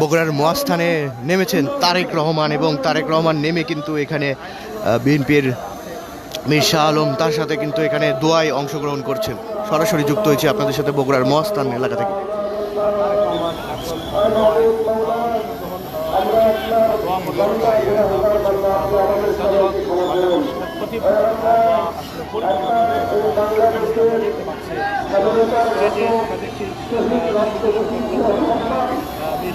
বগুড়ার মহাস্থানে নেমেছেন তারেক রহমান এবং তারেক রহমান নেমে কিন্তু এখানে বিএনপির মীর শাহ আলম তার সাথে কিন্তু এখানে দোয়ায় অংশগ্রহণ করছেন। সরাসরি যুক্ত হয়েছে আপনাদের সাথে বগুড়ার মহাস্থান এলাকা থেকে।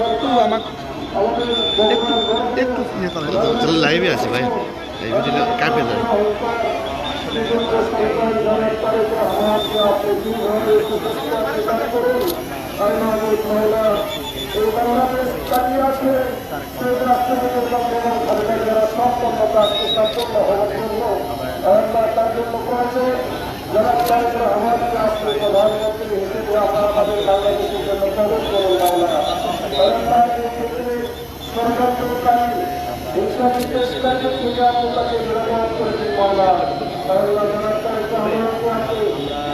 একটু আমাকে আমাদের একটু ইয়ে করেন তাহলে লাইভে আছে ভাই। লাইভে দিলে কাটবে যায়। প্রধানমন্ত্রী তাদের বাংলাদেশের জন্য প্রবেশ করুন সরকার ইসলামিক থেকে আপনাকে ব্যবহার করেছেন মাওলা আল্লাহ জনতাকে আমাকে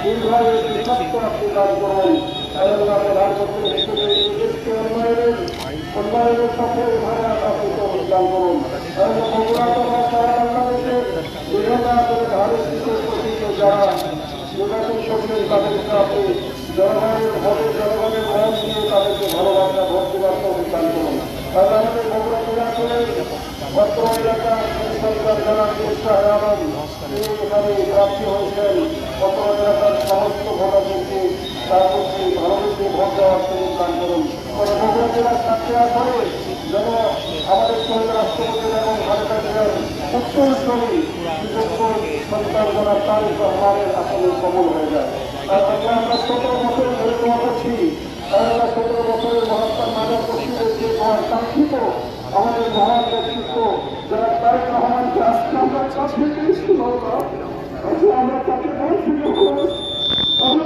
দীর্ঘভাবে বিভক্ত আপনি দান করুন উন্নয়নের সাথে ভাড়া আপনি দান করুন যারা যোগাযোগ আপনি জনগণের ভোটে, জনগণের ভোট দিয়ে তাদেরকে ভালোবাসা ভোট দেওয়ার দান করুন। তাহলে আমাদের বগুড়া জেলা করে বর্তমান এলাকা সরকার যারা চেষ্টা আলম তিনি এখানে প্রার্থী হয়েছেন বর্তমান এলাকার সমস্ত ভোটারদেরকে তার প্রতি ভালোবেসে ভোট দেওয়ার সুযোগ দান করুন। তবে বগুড়া জেলার স্বার্থে আসলে যেন আমাদের শহীদ রাষ্ট্রপতি এবং যারা তারেক রহমানের আসলে কবল হয়ে যায়। তার জন্য আমরা সতেরো বছর ধরে দোয়া করছি আমরা সতেরো বছরের মহাত্মা মানব পশ্চিমের যে মহান কাঙ্ক্ষিত আমাদের মহান ব্যক্তিত্ব যারা তারেক রহমানকে আজকে আমরা কাছে পেয়েছি আজকে আমরা তাকে বলছি আমরা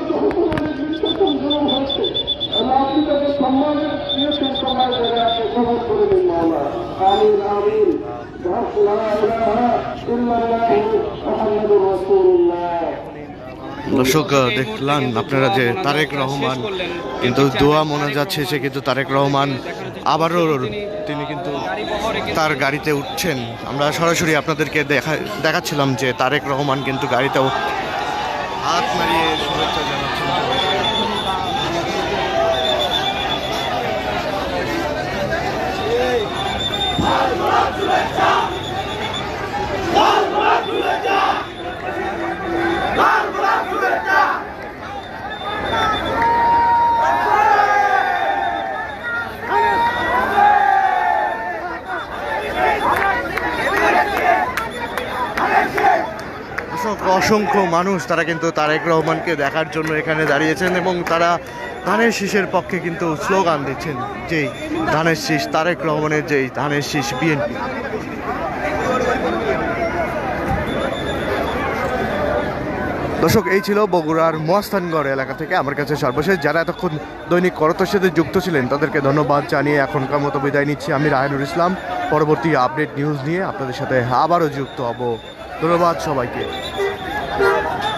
সম্মানের দিয়েছেন সম্মান জায়গায় আপনি কবর করে দিন মাওলা আমিন আমিন মুহাম্মাদুর রাসূলুল্লাহ দর্শক দেখলাম আপনারা যে তারেক রহমান কিন্তু দোয়া মনে যাচ্ছে সে কিন্তু তারেক রহমান আবারও তিনি কিন্তু তার গাড়িতে উঠছেন। আমরা সরাসরি আপনাদেরকে দেখা, দেখাচ্ছিলাম যে তারেক রহমান কিন্তু গাড়িতেও হাত মারিয়ে শুভেচ্ছা জানাচ্ছেন অসংখ্য অসংখ্য মানুষ, তারা কিন্তু তারেক রহমানকে দেখার জন্য এখানে দাঁড়িয়েছেন এবং তারা ধানের শীষের পক্ষে কিন্তু স্লোগান দিচ্ছেন যেই ধানের শীষ, তারেক রহমানের যেই ধানের শীষ বিএনপি। দর্শক, এই ছিল বগুড়ার মহাস্থানগড় এলাকা থেকে আমার কাছে সর্বশেষ। যারা এতক্ষণ দৈনিক করতের সাথে যুক্ত ছিলেন, তাদেরকে ধন্যবাদ জানিয়ে এখনকার মতো বিদায় নিচ্ছি আমি রায়নুর ইসলাম। পরবর্তী আপডেট নিউজ নিয়ে আপনাদের সাথে আবারও যুক্ত হব। ধন্যবাদ সবাইকে। Thank you.